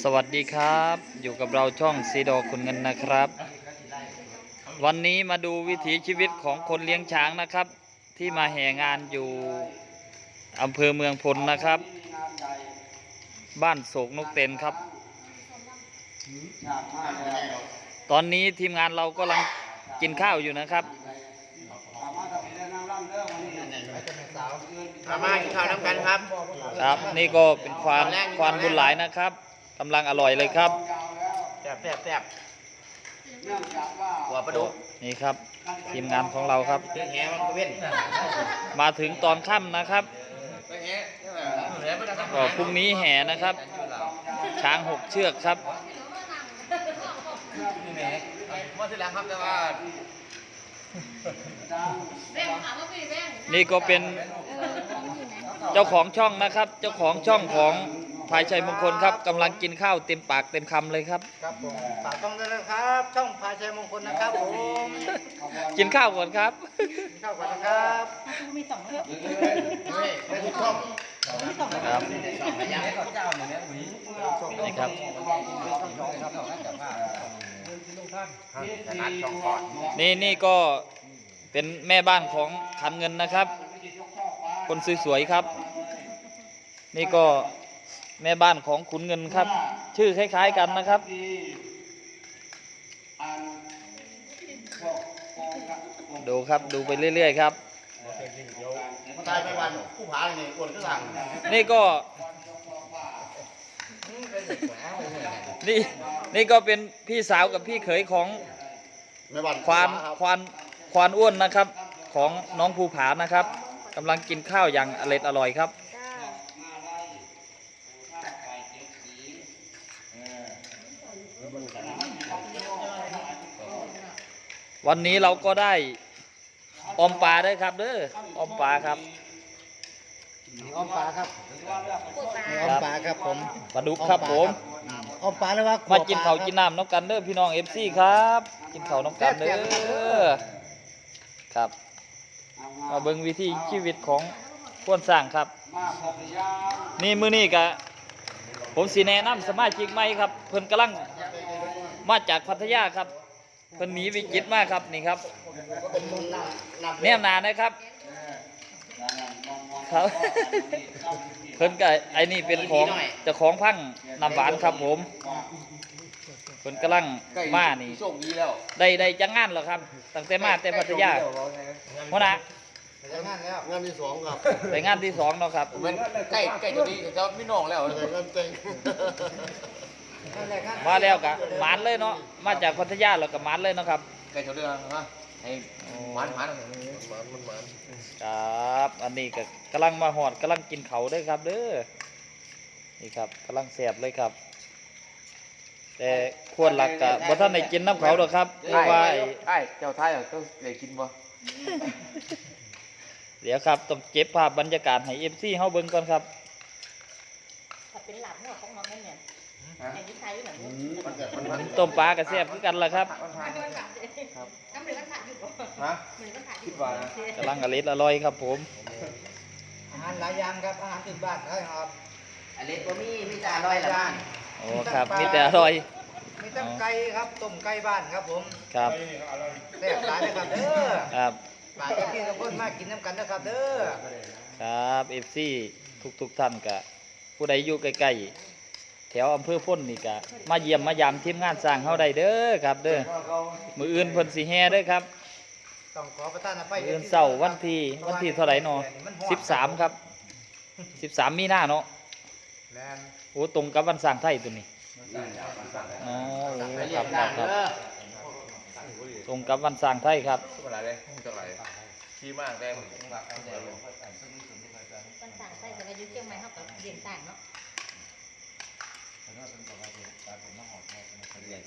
สวัสดีครับ อยู่กับเราช่องซีดอคุณเงินนะครับ วันนี้มาดูวิถีชีวิตของคนเลี้ยงช้างนะครับ ที่มาแห่งานอยู่อำเภอเมืองพลนะครับ บ้านโศกนกเต็นครับ ตอนนี้ทีมงานเรากำลังกินข้าวอยู่นะครับมามากินข้าวน้ำกันครับ ครับนี่ก็เป็นควานควานบุญหลายนะครับ กำลังอร่อยเลยครับแซ่บแซ่บแซ่บหัวปลาดุกนี่ครับ ทีมงานของเราครับ เรื่องแหมันก็เว้นมาถึงตอนค่ำนะครับก็พรุ่งนี้แห่นะครับ ช้างหกเชือกครับนี่แหมเมื่อที่แล้วครับแต่ว่านี่ก็เป็นเจ้าของช่องนะครับ เจ้าของช่องของ ภายชัยมงคลครับกำลังกินข้าวเต็มปากเต็มคำเลยครับ ครับผมฝากช่องด้วยนะครับ ช่องพาชัยมงคลนะครับผมกินข้าวก่อนครับ กินข้าวก่อนนะครับไม่ไม่ทุกช่องครับนี่ครับขนาดช่องก่อนนี่นี่ก็เป็นแม่บ้านของขันเงินนะครับ คนสวยๆครับ นี่ก็ แม่บ้านของขุนเงินครับ ชื่อคล้าย ๆกันนะครับดูครับดูไปเรื่อย ๆ ครับตายไปวันผู้ผาเลยนี่อ้วนก็สั่งนี่ก็ นี่นี่ก็เป็นพี่สาวกับพี่เขยของไม่วันควานควานควานอ้วนนะครับ ของน้องภูผานะครับกำลังกินข้าวอย่างอร่อยอร่อยครับ วันนี้เราก็ได้อมปลาด้วยครับเด้ออมปลาครับอ้อมปลาครับอ้อมปลาครับผมปลาดุกครับผมอ้อมปลาแล้วว่ามากินข้าวกินน้ำน้ำกันเด้อพี่น้องเอฟซีครับ กินข้าวน้ำกันเด้อครับมาเบิ่งวิธีชีวิตของคนสร้างครับ นี่มื้อนี้กะผมสีแนะนำสมาชิกใหม่ครับ เพิ่นกำลัง มาจากพัทยาครับเพิ่นหนีวิกฤตมากครับนี่ครับแนมหนานะครับครับเพิ่นก็ไอ้นี่เป็นของเจ้าของพังน้ำหวานครับผมเพิ่นกำลังมานี่โชคดีแล้วได้ได้จังงานเหรอครับ ตั้งแต่มาแต่พัทยาหัวหน้าไปงานแล้วงานที่สองครับได้งานที่สองเนาะครับมันใกล้ใกล้จะดีจะไม่น้องแล้วเลยงานเต็ง นั่นแหละครับมาแล้วกะหมานเลยเนาะมาจากพัทยาแล้วก็หมานเลยเนาะครับใกล้จะเรื่องฮะให้หมันหมันหมันมันหมันครับอันนี้ก็กำลังมาหอดกำลังกินเขาวเด้วยครับเด้อนี่ครับกำลังแสบเลยครับ แต่ควรหลักกะบ่ท่านได้กินน้ำเขาหรอกครับเพราะว่าไอ้ไอ้เจ้าท้ายก็ได้กินบ่เดี๋ยวครับต้องเก็บภาพบรรยากาศให้เอฟซีเฮาเบิ่งก่อนครับถ้าเป็นหลับหัวของน้องนั่น เนี่ยไอ้ที่ไทยอยู่ไหนเนี่ยมันเกิดมันต้มปลากระแซบคือกันล่ะครับครับก็เหมือนกันถ่ายอยู่บ่ฮะเหมือนกันถ่ายอคิยู่ดว่านะกำลังอร่อยอร่อยครับผม อาหารหลายอย่างครับ อาหารติดบ้านครับอเล็กก็มีมีแต่อร่อยละบ้านโอ้ครับมีแต่อร่อยมีทั้งไก่ครับต้มไก่บ้านครับผม ครับแซ่บหลายนะครับเด้อครับฝากพี่ทุกคนมากินน้ำกันนะครับเด้อ ครับเอฟซีทุกทุกๆท่านกะผู้ใดอยู่ใกล้ๆ แถวอำเภอพ้นนี่กะมาเยี่ยมมายามทีมงานสร้างเฮาได้เด้อครับ เด้อมืออื่นเพิ่นสิแห่เด้อครับต้องขอประทานอภัยมื้ออื่นเสาร์วันที่วันที่เท่าไหร่เนาะ13 ครับ 13 มีนาเนาะแมนโอ้ตรงกับวันสร้างไทยตัวนี้อ๋อโอ้ครับครับครับตรงกับวันสร้างไทยครับทุกอะไรเลยทุกอะไรที่มากแรงมันต่างใส่แต่ว่าอยู่เชียงใหม่เขากับเรียนต่างเนาะ ก็ต้องบอกว่าตากลมไม่เหมาะเพราะมันเสีย